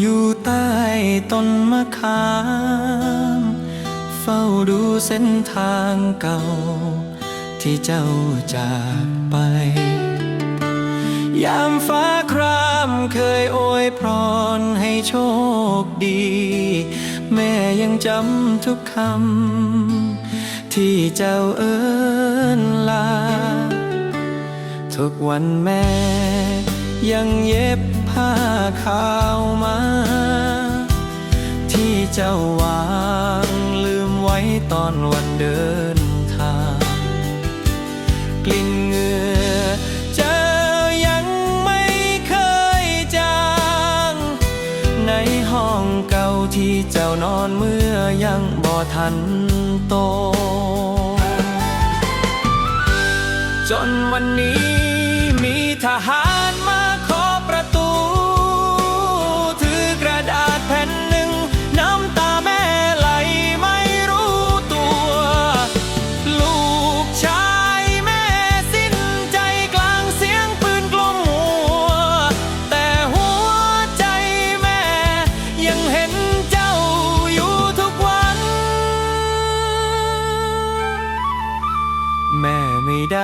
อยู่ใต้นมะขามเฝ้าดูเส้นทางเก่า ที่เจ้าจากไป ยามฟ้าครามเคยโอยพรให้โชคดี แม่ยังจำทุกคำที่เจ้าเอิ้นลา ทุกวันแม่ยังเย็บ ผ้าขาวมา ที่เจ้าวางลืมไว้ตอนวันเดินทาง กลิ่นเหงื่อเจอยังไม่เคยจาง ในห้องเก่าที่เจ้านอนเมื่อยังบ่ทันโต จนวันนี้มีทหาร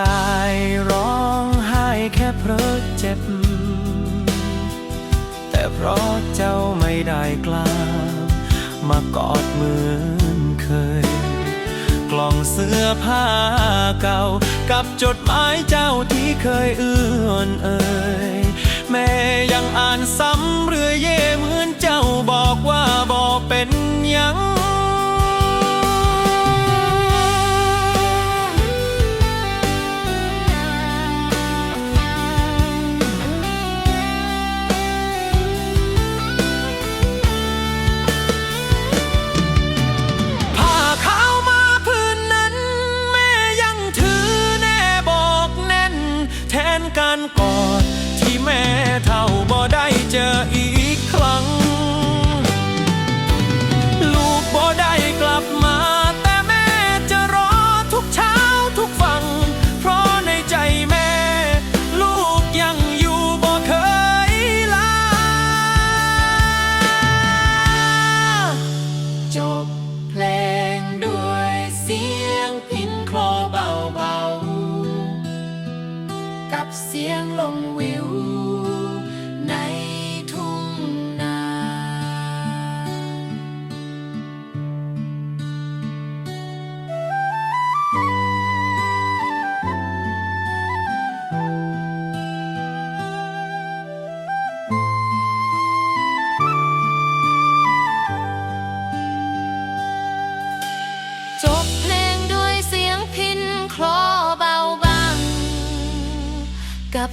ไม่ได้ร้องไห้แค่เพราะเจ็บ แต่เพราะเจ้าไม่ได้กล้ามากอดเหมือนเคย กล่องเสื้อผ้าเก่า กับจดหมายเจ้าที่เคยเอื้อนเอ่ยแม่ยังอ่านซ้ำเรือเย่เหมือนเจ้าบอกว่าบ่เป็นยัง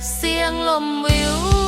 โคลอ